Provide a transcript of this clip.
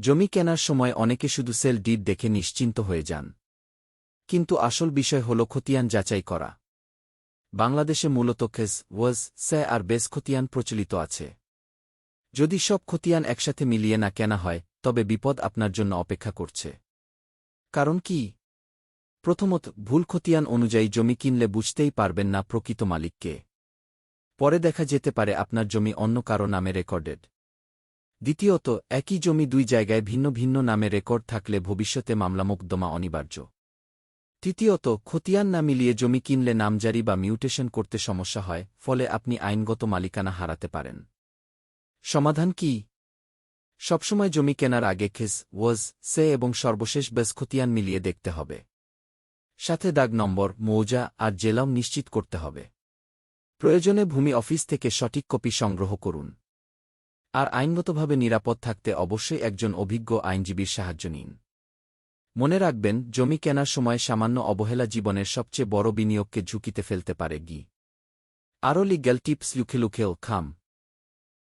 জমি কেনার সময় অনেকে শুধু সেল ডিড দেখে নিশ্চিন্ত হয়ে যান। কিন্তু আসল বিষয় হল খতিয়ান যাচাই করা। বাংলাদেশে মূলত খেস ওয়াজ স্যা আর বেস খতিয়ান প্রচলিত আছে। যদি সব খতিয়ান একসাথে মিলিয়ে না কেনা হয়, তবে বিপদ আপনার জন্য অপেক্ষা করছে। কারণ কি? প্রথমত, ভুল খতিয়ান অনুযায়ী জমি কিনলে বুঝতেই পারবেন না প্রকৃত মালিককে। পরে দেখা যেতে পারে আপনার জমি অন্য কারও নামে রেকর্ডেড। দ্বিতীয়ত, একই জমি দুই জায়গায় ভিন্ন ভিন্ন নামে রেকর্ড থাকলে ভবিষ্যতে মামলা মোকদ্দমা অনিবার্য। তৃতীয়ত, খতিয়ান না মিলিয়ে জমি কিনলে নামজারি বা মিউটেশন করতে সমস্যা হয়, ফলে আপনি আইনগত মালিকানা হারাতে পারেন। সমাধান কি? সবসময় জমি কেনার আগে খেস, ওয়াজ, সে এবং সর্বশেষ বেস খতিয়ান মিলিয়ে দেখতে হবে। সাথে দাগ নম্বর, মৌজা আর জেলাও নিশ্চিত করতে হবে। প্রয়োজনে ভূমি অফিস থেকে সঠিক কপি সংগ্রহ করুন। আর আইনগতভাবে নিরাপদ থাকতে অবশ্যই একজন অভিজ্ঞ আইনজীবীর সাহায্য নিন। মনে রাখবেন, জমি কেনার সময় সামান্য অবহেলা জীবনের সবচেয়ে বড় বিনিয়োগকে ঝুঁকিতে ফেলতে পারে গি। আরও লিগ্যাল টিপস লুখে লুখেও, খাম।